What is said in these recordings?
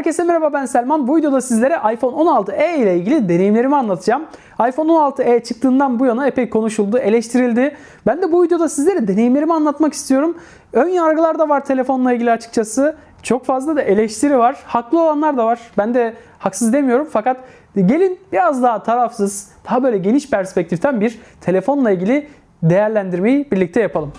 Herkese merhaba ben Selman. Bu videoda sizlere iPhone 16e ile ilgili deneyimlerimi anlatacağım. iPhone 16e çıktığından bu yana epey konuşuldu, eleştirildi. Ben de bu videoda sizlere deneyimlerimi anlatmak istiyorum. Ön yargılar da var telefonla ilgili açıkçası. Çok fazla da eleştiri var. Haklı olanlar da var. Ben de haksız demiyorum fakat gelin biraz daha tarafsız, daha böyle geniş perspektiften bir telefonla ilgili değerlendirmeyi birlikte yapalım.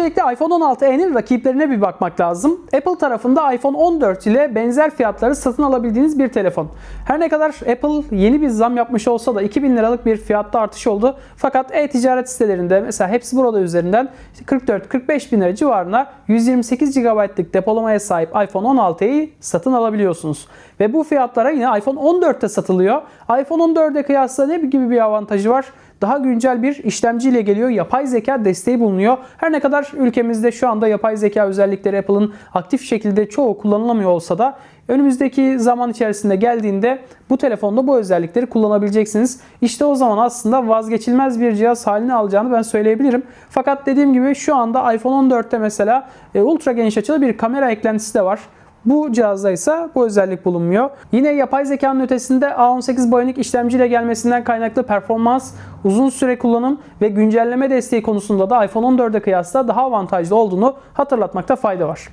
Öncelikle iPhone 16e'nin rakiplerine bir bakmak lazım. Apple tarafında iPhone 14 ile benzer fiyatları satın alabildiğiniz bir telefon. Her ne kadar Apple yeni bir zam yapmış olsa da 2000 liralık bir fiyatta artış oldu. Fakat e-ticaret sitelerinde mesela hepsi burada üzerinden 44-45 bin lira civarına 128 GB'lık depolamaya sahip iPhone 16'yı satın alabiliyorsunuz. Ve bu fiyatlara yine iPhone 14'te satılıyor. iPhone 14'e kıyasla ne gibi bir avantajı var? Daha güncel bir işlemciyle geliyor. Yapay zeka desteği bulunuyor. Her ne kadar ülkemizde şu anda yapay zeka özellikleri Apple'ın aktif şekilde çoğu kullanılamıyor olsa da önümüzdeki zaman içerisinde geldiğinde bu telefonda bu özellikleri kullanabileceksiniz. İşte o zaman aslında vazgeçilmez bir cihaz haline alacağını ben söyleyebilirim. Fakat dediğim gibi şu anda iPhone 14'te mesela e, ultra geniş açılı bir kamera eklentisi de var. Bu cihazda ise bu özellik bulunmuyor. Yine yapay zekanın ötesinde A18 Bionic işlemciyle gelmesinden kaynaklı performans, uzun süre kullanım ve güncelleme desteği konusunda da iPhone 14'e kıyasla daha avantajlı olduğunu hatırlatmakta fayda var.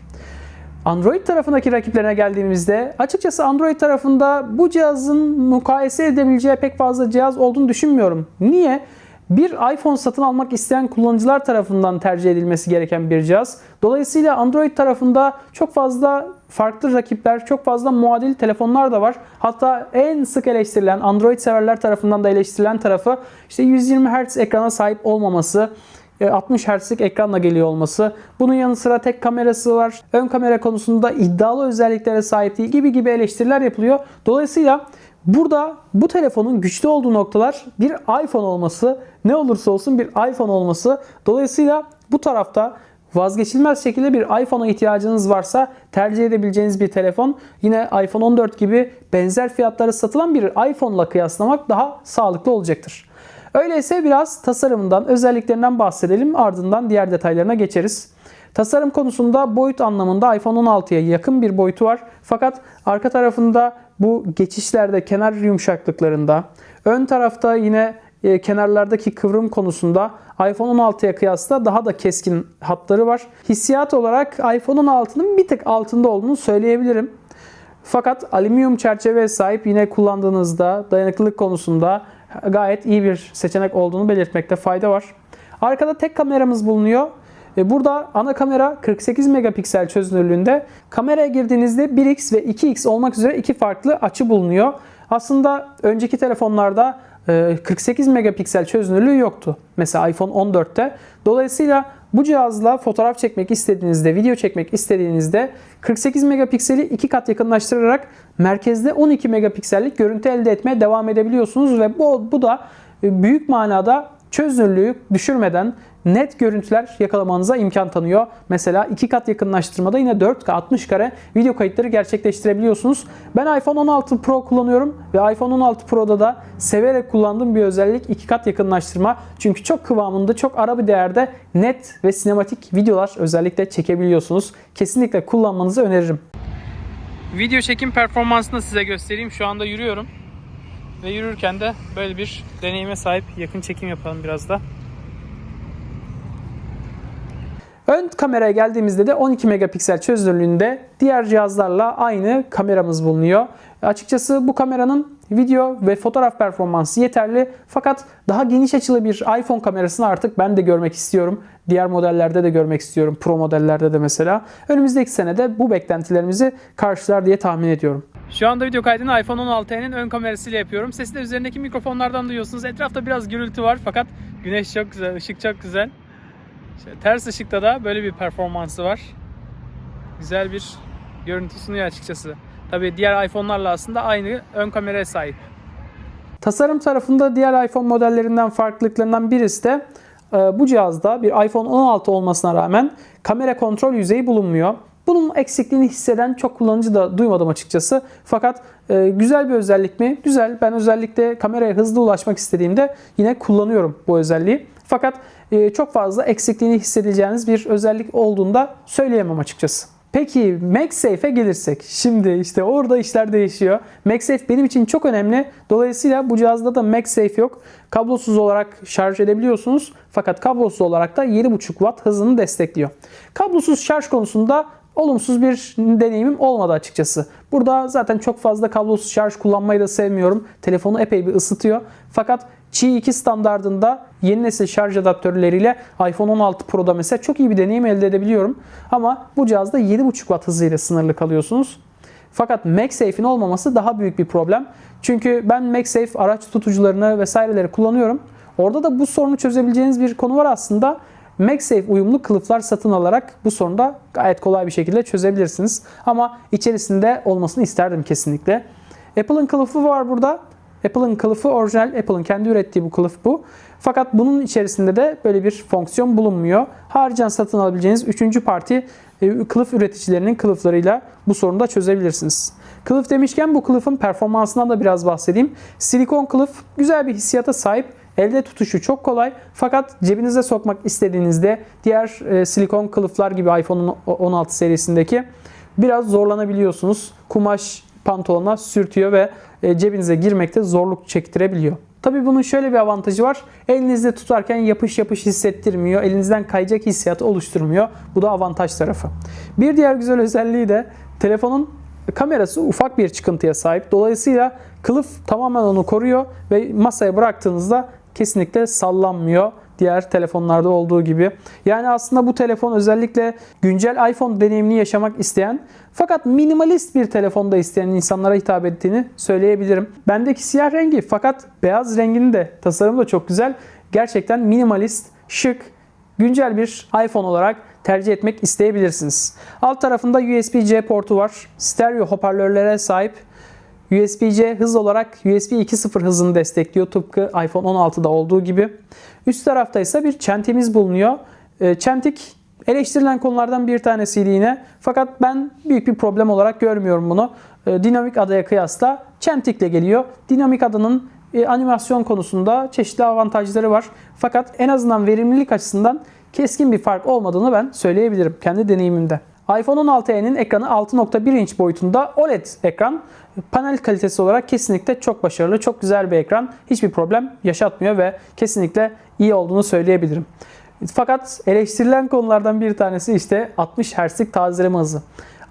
Android tarafındaki rakiplerine geldiğimizde açıkçası Android tarafında bu cihazın mukayese edebileceği pek fazla cihaz olduğunu düşünmüyorum. Niye? bir iPhone satın almak isteyen kullanıcılar tarafından tercih edilmesi gereken bir cihaz. Dolayısıyla Android tarafında çok fazla farklı rakipler, çok fazla muadil telefonlar da var. Hatta en sık eleştirilen, Android severler tarafından da eleştirilen tarafı işte 120 Hz ekrana sahip olmaması, 60 e, Hz'lik ekranla geliyor olması. Bunun yanı sıra tek kamerası var. Ön kamera konusunda iddialı özelliklere sahip değil gibi gibi eleştiriler yapılıyor. Dolayısıyla Burada bu telefonun güçlü olduğu noktalar bir iPhone olması, ne olursa olsun bir iPhone olması. Dolayısıyla bu tarafta vazgeçilmez şekilde bir iPhone'a ihtiyacınız varsa tercih edebileceğiniz bir telefon. Yine iPhone 14 gibi benzer fiyatlara satılan bir iPhone'la kıyaslamak daha sağlıklı olacaktır. Öyleyse biraz tasarımından, özelliklerinden bahsedelim ardından diğer detaylarına geçeriz. Tasarım konusunda boyut anlamında iPhone 16'ya yakın bir boyutu var. Fakat arka tarafında bu geçişlerde kenar yumuşaklıklarında, ön tarafta yine e, kenarlardaki kıvrım konusunda iPhone 16'ya kıyasla daha da keskin hatları var. Hissiyat olarak iPhone 16'nın bir tık altında olduğunu söyleyebilirim. Fakat alüminyum çerçeveye sahip yine kullandığınızda dayanıklılık konusunda gayet iyi bir seçenek olduğunu belirtmekte fayda var. Arkada tek kameramız bulunuyor. E, burada ana kamera 48 megapiksel çözünürlüğünde. Kameraya girdiğinizde 1x ve 2x olmak üzere iki farklı açı bulunuyor. Aslında önceki telefonlarda 48 e, megapiksel çözünürlüğü yoktu. Mesela iPhone 14'te. Dolayısıyla bu cihazla fotoğraf çekmek istediğinizde, video çekmek istediğinizde 48 megapikseli iki kat yakınlaştırarak merkezde 12 megapiksellik görüntü elde etmeye devam edebiliyorsunuz ve bu, bu da e, büyük manada çözünürlüğü düşürmeden net görüntüler yakalamanıza imkan tanıyor. Mesela iki kat yakınlaştırmada yine 4K 60 kare video kayıtları gerçekleştirebiliyorsunuz. Ben iPhone 16 Pro kullanıyorum ve iPhone 16 Pro'da da severek kullandığım bir özellik iki kat yakınlaştırma. Çünkü çok kıvamında, çok ara bir değerde net ve sinematik videolar özellikle çekebiliyorsunuz. Kesinlikle kullanmanızı öneririm. Video çekim performansını size göstereyim. Şu anda yürüyorum. Ve yürürken de böyle bir deneyime sahip yakın çekim yapalım biraz da. Ön kameraya geldiğimizde de 12 megapiksel çözünürlüğünde diğer cihazlarla aynı kameramız bulunuyor. Açıkçası bu kameranın video ve fotoğraf performansı yeterli fakat daha geniş açılı bir iPhone kamerasını artık ben de görmek istiyorum. Diğer modellerde de görmek istiyorum. Pro modellerde de mesela. Önümüzdeki senede bu beklentilerimizi karşılar diye tahmin ediyorum. Şu anda video kaydını iPhone 16'nın ön kamerasıyla yapıyorum. Sesi de üzerindeki mikrofonlardan duyuyorsunuz. Etrafta biraz gürültü var fakat güneş çok güzel, ışık çok güzel. İşte ters ışıkta da böyle bir performansı var. Güzel bir görüntü sunuyor açıkçası. Tabii diğer iPhone'larla aslında aynı ön kameraya sahip. Tasarım tarafında diğer iPhone modellerinden farklılıklarından birisi de e, bu cihazda bir iPhone 16 olmasına rağmen kamera kontrol yüzeyi bulunmuyor. Bunun eksikliğini hisseden çok kullanıcı da duymadım açıkçası. Fakat e, güzel bir özellik mi? Güzel. Ben özellikle kameraya hızlı ulaşmak istediğimde yine kullanıyorum bu özelliği. Fakat e, çok fazla eksikliğini hissedeceğiniz bir özellik olduğunu da söyleyemem açıkçası. Peki MagSafe'e gelirsek. Şimdi işte orada işler değişiyor. MagSafe benim için çok önemli. Dolayısıyla bu cihazda da MagSafe yok. Kablosuz olarak şarj edebiliyorsunuz. Fakat kablosuz olarak da 7.5 Watt hızını destekliyor. Kablosuz şarj konusunda olumsuz bir deneyimim olmadı açıkçası. Burada zaten çok fazla kablosuz şarj kullanmayı da sevmiyorum. Telefonu epey bir ısıtıyor. Fakat Qi 2 standardında yeni nesil şarj adaptörleriyle iPhone 16 Pro'da mesela çok iyi bir deneyim elde edebiliyorum. Ama bu cihazda 7.5 Watt hızıyla sınırlı kalıyorsunuz. Fakat MagSafe'in olmaması daha büyük bir problem. Çünkü ben MagSafe araç tutucularını vesaireleri kullanıyorum. Orada da bu sorunu çözebileceğiniz bir konu var aslında. MagSafe uyumlu kılıflar satın alarak bu sorunu da gayet kolay bir şekilde çözebilirsiniz. Ama içerisinde olmasını isterdim kesinlikle. Apple'ın kılıfı var burada. Apple'ın kılıfı orijinal. Apple'ın kendi ürettiği bu kılıf bu. Fakat bunun içerisinde de böyle bir fonksiyon bulunmuyor. Haricen satın alabileceğiniz 3. parti e, kılıf üreticilerinin kılıflarıyla bu sorunu da çözebilirsiniz. Kılıf demişken bu kılıfın performansından da biraz bahsedeyim. Silikon kılıf güzel bir hissiyata sahip. Elde tutuşu çok kolay fakat cebinize sokmak istediğinizde diğer e, silikon kılıflar gibi iPhone 16 serisindeki biraz zorlanabiliyorsunuz. Kumaş pantolona sürtüyor ve e, cebinize girmekte zorluk çektirebiliyor. Tabii bunun şöyle bir avantajı var. Elinizde tutarken yapış yapış hissettirmiyor. Elinizden kayacak hissiyatı oluşturmuyor. Bu da avantaj tarafı. Bir diğer güzel özelliği de telefonun kamerası ufak bir çıkıntıya sahip. Dolayısıyla kılıf tamamen onu koruyor ve masaya bıraktığınızda kesinlikle sallanmıyor diğer telefonlarda olduğu gibi. Yani aslında bu telefon özellikle güncel iPhone deneyimini yaşamak isteyen fakat minimalist bir telefonda isteyen insanlara hitap ettiğini söyleyebilirim. Bendeki siyah rengi fakat beyaz renginin de tasarımı da çok güzel. Gerçekten minimalist, şık, güncel bir iPhone olarak tercih etmek isteyebilirsiniz. Alt tarafında USB-C portu var. Stereo hoparlörlere sahip USB-C hız olarak USB 2.0 hızını destekliyor tıpkı iPhone 16'da olduğu gibi. Üst tarafta ise bir çentimiz bulunuyor. Ee, çentik eleştirilen konulardan bir tanesiydi yine. Fakat ben büyük bir problem olarak görmüyorum bunu. Ee, dinamik adaya kıyasla çentikle geliyor. Dinamik adanın e, animasyon konusunda çeşitli avantajları var. Fakat en azından verimlilik açısından keskin bir fark olmadığını ben söyleyebilirim kendi deneyimimde iPhone 16e'nin ekranı 6.1 inç boyutunda OLED ekran. Panel kalitesi olarak kesinlikle çok başarılı, çok güzel bir ekran. Hiçbir problem yaşatmıyor ve kesinlikle iyi olduğunu söyleyebilirim. Fakat eleştirilen konulardan bir tanesi işte 60 Hz'lik tazeleme hızı.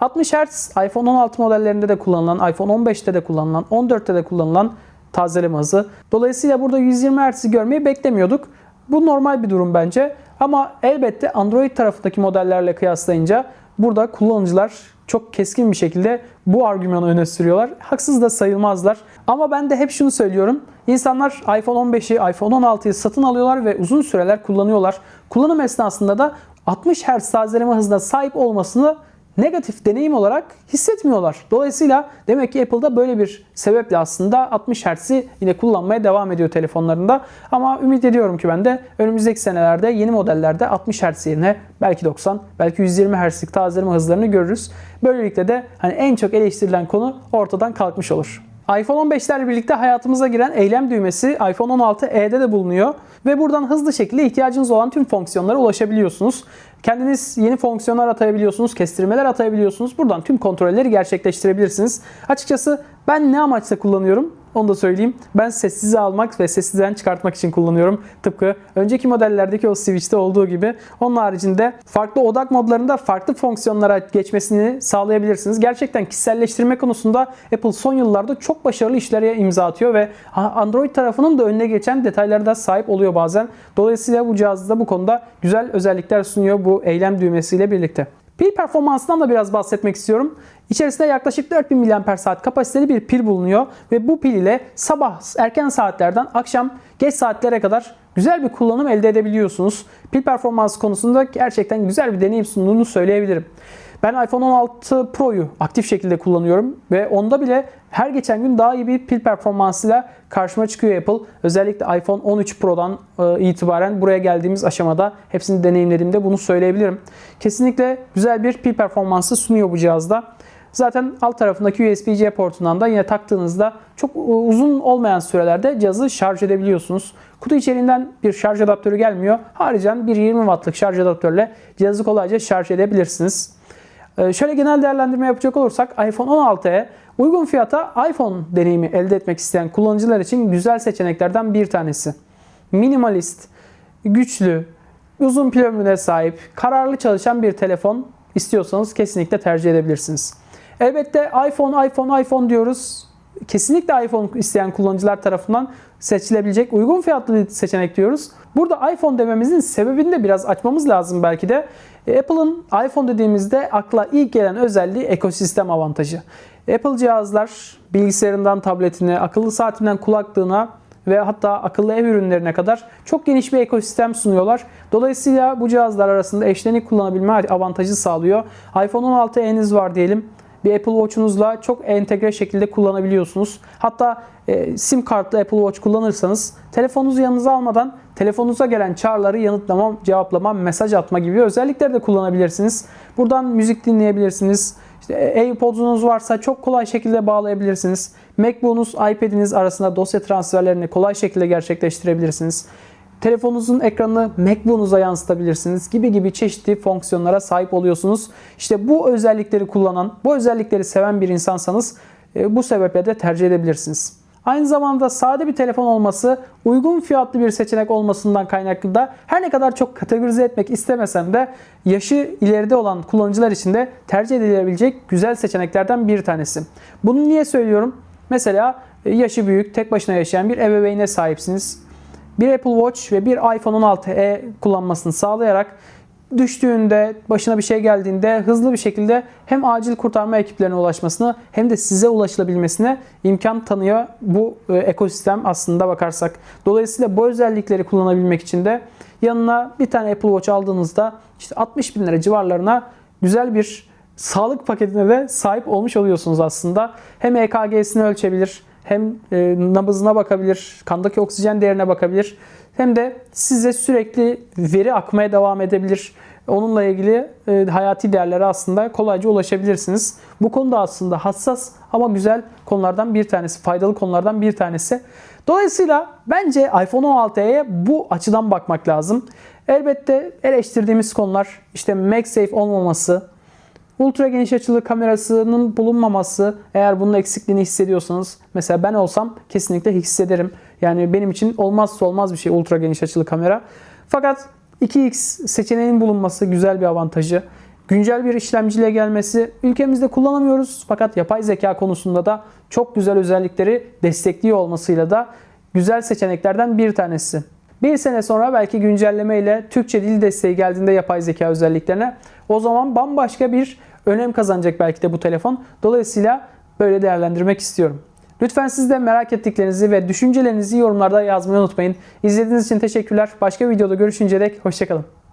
60 Hz iPhone 16 modellerinde de kullanılan, iPhone 15'te de kullanılan, 14'te de kullanılan tazeleme hızı. Dolayısıyla burada 120 Hz'i görmeyi beklemiyorduk. Bu normal bir durum bence. Ama elbette Android tarafındaki modellerle kıyaslayınca Burada kullanıcılar çok keskin bir şekilde bu argümanı öne sürüyorlar. Haksız da sayılmazlar. Ama ben de hep şunu söylüyorum. İnsanlar iPhone 15'i, iPhone 16'yı satın alıyorlar ve uzun süreler kullanıyorlar. Kullanım esnasında da 60 Hz tazeleme hızına sahip olmasını negatif deneyim olarak hissetmiyorlar. Dolayısıyla demek ki Apple'da böyle bir sebeple aslında 60 Hz'i yine kullanmaya devam ediyor telefonlarında. Ama ümit ediyorum ki ben de önümüzdeki senelerde yeni modellerde 60 Hz yerine belki 90, belki 120 Hz'lik tazeleme hızlarını görürüz. Böylelikle de hani en çok eleştirilen konu ortadan kalkmış olur iPhone 15'lerle birlikte hayatımıza giren eylem düğmesi iPhone 16e'de de bulunuyor ve buradan hızlı şekilde ihtiyacınız olan tüm fonksiyonlara ulaşabiliyorsunuz. Kendiniz yeni fonksiyonlar atayabiliyorsunuz, kestirmeler atayabiliyorsunuz. Buradan tüm kontrolleri gerçekleştirebilirsiniz. Açıkçası ben ne amaçla kullanıyorum? Onu da söyleyeyim. Ben sessize almak ve sessizden çıkartmak için kullanıyorum. Tıpkı önceki modellerdeki o switch'te olduğu gibi. Onun haricinde farklı odak modlarında farklı fonksiyonlara geçmesini sağlayabilirsiniz. Gerçekten kişiselleştirme konusunda Apple son yıllarda çok başarılı işlere imza atıyor ve Android tarafının da önüne geçen detaylara sahip oluyor bazen. Dolayısıyla bu cihazda bu konuda güzel özellikler sunuyor bu eylem düğmesiyle birlikte. Pil performansından da biraz bahsetmek istiyorum. İçerisinde yaklaşık 4000 mAh kapasiteli bir pil bulunuyor ve bu pil ile sabah erken saatlerden akşam geç saatlere kadar güzel bir kullanım elde edebiliyorsunuz. Pil performansı konusunda gerçekten güzel bir deneyim sunduğunu söyleyebilirim. Ben iPhone 16 Pro'yu aktif şekilde kullanıyorum ve onda bile her geçen gün daha iyi bir pil performansıyla karşıma çıkıyor Apple. Özellikle iPhone 13 Pro'dan e, itibaren buraya geldiğimiz aşamada hepsini deneyimlediğimde bunu söyleyebilirim. Kesinlikle güzel bir pil performansı sunuyor bu cihazda. Zaten alt tarafındaki USB-C portundan da yine taktığınızda çok uzun olmayan sürelerde cihazı şarj edebiliyorsunuz. Kutu içeriğinden bir şarj adaptörü gelmiyor. Haricen bir 20 wattlık şarj adaptörle cihazı kolayca şarj edebilirsiniz. Ee, Şöyle genel değerlendirme yapacak olursak iPhone 16'ya uygun fiyata iPhone deneyimi elde etmek isteyen kullanıcılar için güzel seçeneklerden bir tanesi. Minimalist, güçlü, uzun pil ömrüne sahip, kararlı çalışan bir telefon istiyorsanız kesinlikle tercih edebilirsiniz. Elbette iPhone, iPhone, iPhone diyoruz. Kesinlikle iPhone isteyen kullanıcılar tarafından seçilebilecek uygun fiyatlı bir seçenek diyoruz. Burada iPhone dememizin sebebini de biraz açmamız lazım belki de. E, Apple'ın iPhone dediğimizde akla ilk gelen özelliği ekosistem avantajı. Apple cihazlar bilgisayarından tabletine, akıllı saatinden kulaklığına ve hatta akıllı ev ürünlerine kadar çok geniş bir ekosistem sunuyorlar. Dolayısıyla bu cihazlar arasında eşlenik kullanabilme avantajı sağlıyor. iPhone 16'niz var diyelim bir Apple Watch'unuzla çok entegre şekilde kullanabiliyorsunuz. Hatta e, sim kartlı Apple Watch kullanırsanız telefonunuzu yanınıza almadan telefonunuza gelen çağrıları yanıtlama, cevaplama, mesaj atma gibi özellikleri de kullanabilirsiniz. Buradan müzik dinleyebilirsiniz. İşte AirPods'unuz varsa çok kolay şekilde bağlayabilirsiniz. MacBook'unuz, iPad'iniz arasında dosya transferlerini kolay şekilde gerçekleştirebilirsiniz. Telefonunuzun ekranını MacBook'unuza yansıtabilirsiniz gibi gibi çeşitli fonksiyonlara sahip oluyorsunuz. İşte bu özellikleri kullanan, bu özellikleri seven bir insansanız e, bu sebeple de tercih edebilirsiniz. Aynı zamanda sade bir telefon olması, uygun fiyatlı bir seçenek olmasından kaynaklı da her ne kadar çok kategorize etmek istemesem de yaşı ileride olan kullanıcılar için de tercih edilebilecek güzel seçeneklerden bir tanesi. Bunu niye söylüyorum? Mesela e, yaşı büyük, tek başına yaşayan bir ebeveyne sahipsiniz bir Apple Watch ve bir iPhone 16e kullanmasını sağlayarak düştüğünde, başına bir şey geldiğinde hızlı bir şekilde hem acil kurtarma ekiplerine ulaşmasını hem de size ulaşılabilmesine imkan tanıyor bu e, ekosistem aslında bakarsak. Dolayısıyla bu özellikleri kullanabilmek için de yanına bir tane Apple Watch aldığınızda işte 60 bin lira civarlarına güzel bir sağlık paketine de sahip olmuş oluyorsunuz aslında. Hem EKG'sini ölçebilir, hem e, nabızına bakabilir, kandaki oksijen değerine bakabilir. Hem de size sürekli veri akmaya devam edebilir. Onunla ilgili e, hayati değerlere aslında kolayca ulaşabilirsiniz. Bu konuda aslında hassas ama güzel konulardan bir tanesi, faydalı konulardan bir tanesi. Dolayısıyla bence iPhone 16'ya bu açıdan bakmak lazım. Elbette eleştirdiğimiz konular işte MagSafe olmaması, Ultra geniş açılı kamerasının bulunmaması eğer bunun eksikliğini hissediyorsanız mesela ben olsam kesinlikle hissederim. Yani benim için olmazsa olmaz bir şey ultra geniş açılı kamera. Fakat 2x seçeneğinin bulunması güzel bir avantajı. Güncel bir işlemciyle gelmesi ülkemizde kullanamıyoruz fakat yapay zeka konusunda da çok güzel özellikleri destekliyor olmasıyla da güzel seçeneklerden bir tanesi. Bir sene sonra belki güncelleme ile Türkçe dil desteği geldiğinde yapay zeka özelliklerine o zaman bambaşka bir önem kazanacak belki de bu telefon. Dolayısıyla böyle değerlendirmek istiyorum. Lütfen siz de merak ettiklerinizi ve düşüncelerinizi yorumlarda yazmayı unutmayın. İzlediğiniz için teşekkürler. Başka videoda görüşünceye dek hoşçakalın.